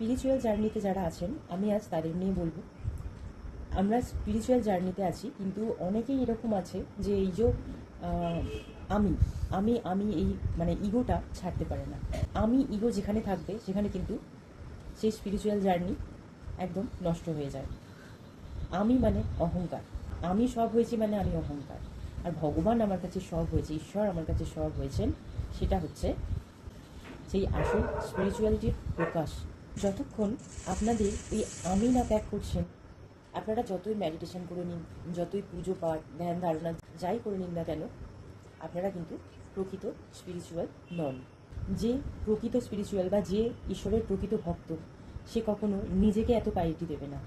Spiritual জার্নিতে যারা আছেন, আমি আজ তাদের নিয়ে বলব। আমরা স্পিরিচুয়াল জার্নিতে আছি, কিন্তু অনেকেই এরকম আছে যে এই যে আমি আমি আমি এই মানে ইগোটা ছাড়তে পারে না। আমি ইগো যেখানে থাকবে, সেখানে কিন্তু সেই স্পিরিচুয়াল জার্নি একদম নষ্ট হয়ে যায়। আমি মানে অহংকার। আমি সব হয়েছি মানে আমি অহংকার। আর ভগবান আমার কাছে সব হয়েছে, ঈশ্বর আমার কাছে সব হয়েছেন, সেটা হচ্ছে সেই আসল স্পিরিচুয়ালিটির প্রকাশ। যতক্ষণ আপনাদের এই আমি না ত্যাগ করছেন আপনারা যতই মেডিটেশন করে নিন, যতই পুজো পাঠ, ধ্যান ধারণা যাই করে নিন না কেন, আপনারা কিন্তু প্রকৃত স্পিরিচুয়াল নন। যে প্রকৃত স্পিরিচুয়াল বা যে ঈশ্বরের প্রকৃত ভক্ত, সে কখনো নিজেকে এত প্রায়োরিটি দেবে না।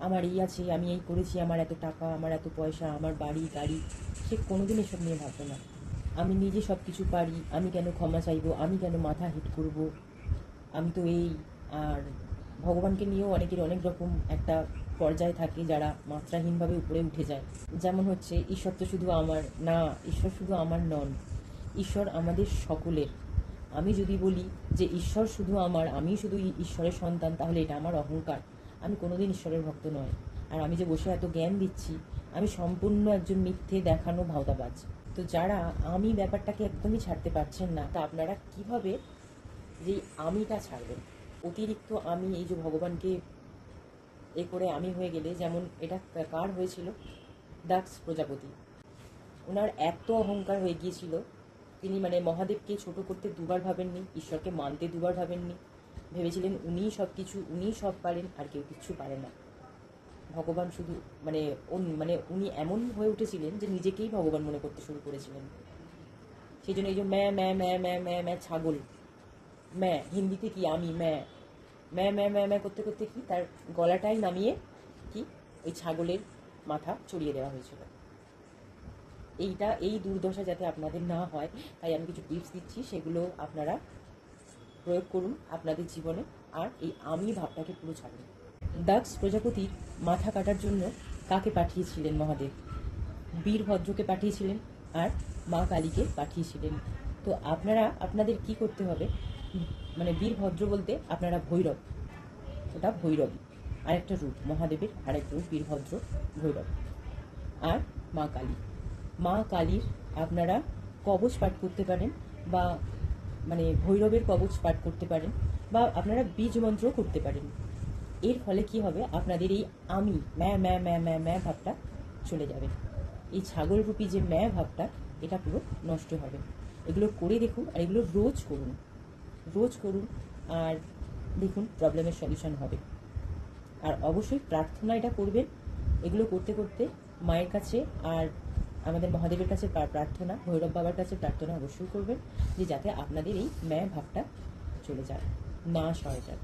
আমার এই আছে, আমি এই করেছি, আমার এত টাকা, আমার এত পয়সা, আমার বাড়ি, গাড়ি, সে কোনোদিন এসব নিয়ে ভাববে না। আমি নিজে সব কিছু পারি, আমি কেন ক্ষমা চাইব, আমি কেন মাথা হিট করব, আমি তো এই আর ভগবানকে নিয়েও অনেকের অনেক রকম একটা পর্যায় থাকে যারা মাত্রাহীনভাবে উপরে উঠে যায়। যেমন হচ্ছে, ঈশ্বর তো শুধু আমার, না, ঈশ্বর শুধু আমার নন, ঈশ্বর আমাদের সকলের। আমি যদি বলি যে ঈশ্বর শুধু আমার, আমি শুধু ঈশ্বরের সন্তান, তাহলে এটা আমার অহংকার। আমি কোনোদিন ঈশ্বরের ভক্ত নয় আর আমি যে বসে এত জ্ঞান দিচ্ছি, আমি সম্পূর্ণ একজন মিথ্যে দেখানো ভাওতাবাজ। তো যারা আমি ব্যাপারটাকে একদমই ছাড়তে পারছেন না, তা আপনারা কীভাবে যে আমিটা ছাড়বেন? অতিরিক্ত আমি এই যে ভগবানকে এ করে আমি হয়ে গেলে যেমন এটা কার হয়েছিল? দাক্স প্রজাপতি। ওনার এত অহংকার হয়ে গিয়েছিল, তিনি মানে মহাদেবকে ছোট করতে দুবার ভাবেননি, ঈশ্বরকে মানতে দুবার ভাবেননি। ভেবেছিলেন উনিই সব কিছু উনিই সব পারেন, আর কেউ কিচ্ছু পারে না। ভগবান শুধু মানে মানে উনি এমন হয়ে উঠেছিলেন যে নিজেকেই ভগবান মনে করতে শুরু করেছিলেন। সেই জন্য এই যে ম্যা ম্যা ম্যা ম্যা ম্যা ম্যা ছাগল ম্যা, হিন্দিতে কি আমি ম্যা? ম্যা ম্যা ম্যা ম্যা করতে করতে কি তার গলাটাই নামিয়ে কি ওই ছাগলের মাথা চড়িয়ে দেওয়া হয়েছিল। এইটা, এই দুর্দশা যাতে আপনাদের না হয়, তাই আমি কিছু টিপস দিচ্ছি, সেগুলো আপনারা প্রয়োগ করুন আপনাদের জীবনে, আর এই আমি ভাবটাকে পুরো ছাড়ুন। দাক্স প্রজাপতির মাথা কাটার জন্য কাকে পাঠিয়েছিলেন মহাদেব? বীরভদ্রকে পাঠিয়েছিলেন, আর মা কালীকে পাঠিয়েছিলেন। তো আপনারা, আপনাদের কি করতে হবে? মানে বীরভদ্র বলতে আপনারা ভৈরব। ওটা ভৈরব। আরেকটা রূপ, মহাদেবের আরেক রূপ বীরভদ্র ভৈরব। আর মা কালী। মা কালীর আপনারা কবচ পাঠ করতে পারেন বা মানে ভৈরবের কবচ পাঠ করতে পারেন বা আপনারা বীজ মন্ত্র করতে পারেন। এর ফলে কি হবে? আপনাদের এই আমি, ম্যা ম্যা ম্যা ম্যা ম্যা ভাবটা চলে যাবে। এই ছাগলরূপী যে ম্যা ভাবটা, এটা পুরো নষ্ট হবে। এগুলো করে দেখুন আর এগুলো রোজ করুন। রোজ করুন আর দেখুন প্রবলেমের সলিউশন হবে। আর অবশ্যই প্রার্থনা এটা করবেন, এগুলো করতে করতে মায়ের কাছে আর আমাদের মহাদেবের কাছে প্রা- প্রার্থনা, ভৈরব বাবার কাছে প্রার্থনা অবশ্যই করবেন যে যাতে আপনাদের এই ম্যা ভাবটা চলে যায়। না যায়।